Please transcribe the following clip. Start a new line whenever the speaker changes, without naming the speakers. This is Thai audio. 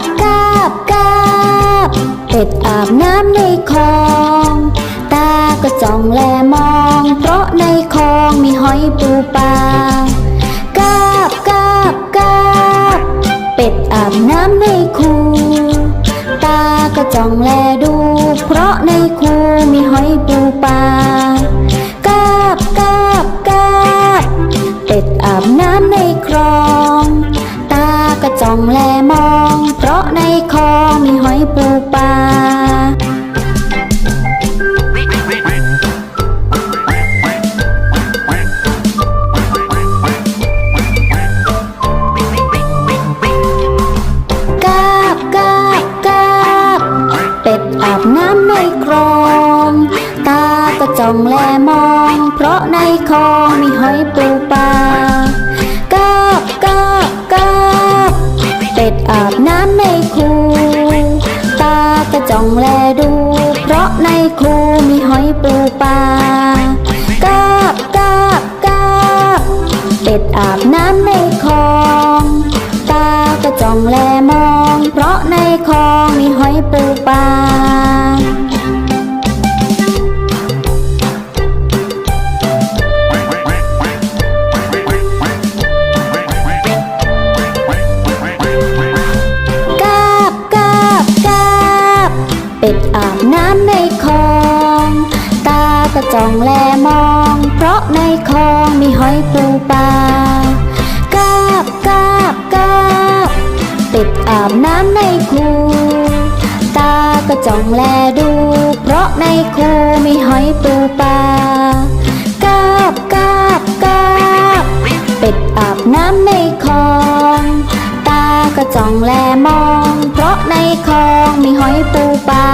บกาบกาบเป็ดอาบน้ำในคลอง ตาก็จ้องแลมอง เพราะในคลองมีหอยปูปลากาบกาบกาบเป็ดอาบน้ำในคูตาก็จ้องแลดู เพราะในคูมีหอยปูปลา ดอาบน้ำในคลอง ตาก็จ้องแลมอง เพราะในคลองมีหอยปูปลากาบกาบกาบเป็ดอาบน้ำในคูตาก็จ้องแลดู เพราะในคูมีหอย ก็จ้องแลมอง เพราะในคลองมีหอยปูปลากาบกาบกาบเป็ดอาบน้ำในคูตาก็จ้องแลดู เพราะในคูมีหอยปูปลากาบกาบกาบเป็ดอาบน้ำในคลอง ตาก็จ้องแลมอง เพราะในคลองมีหอยปูปลา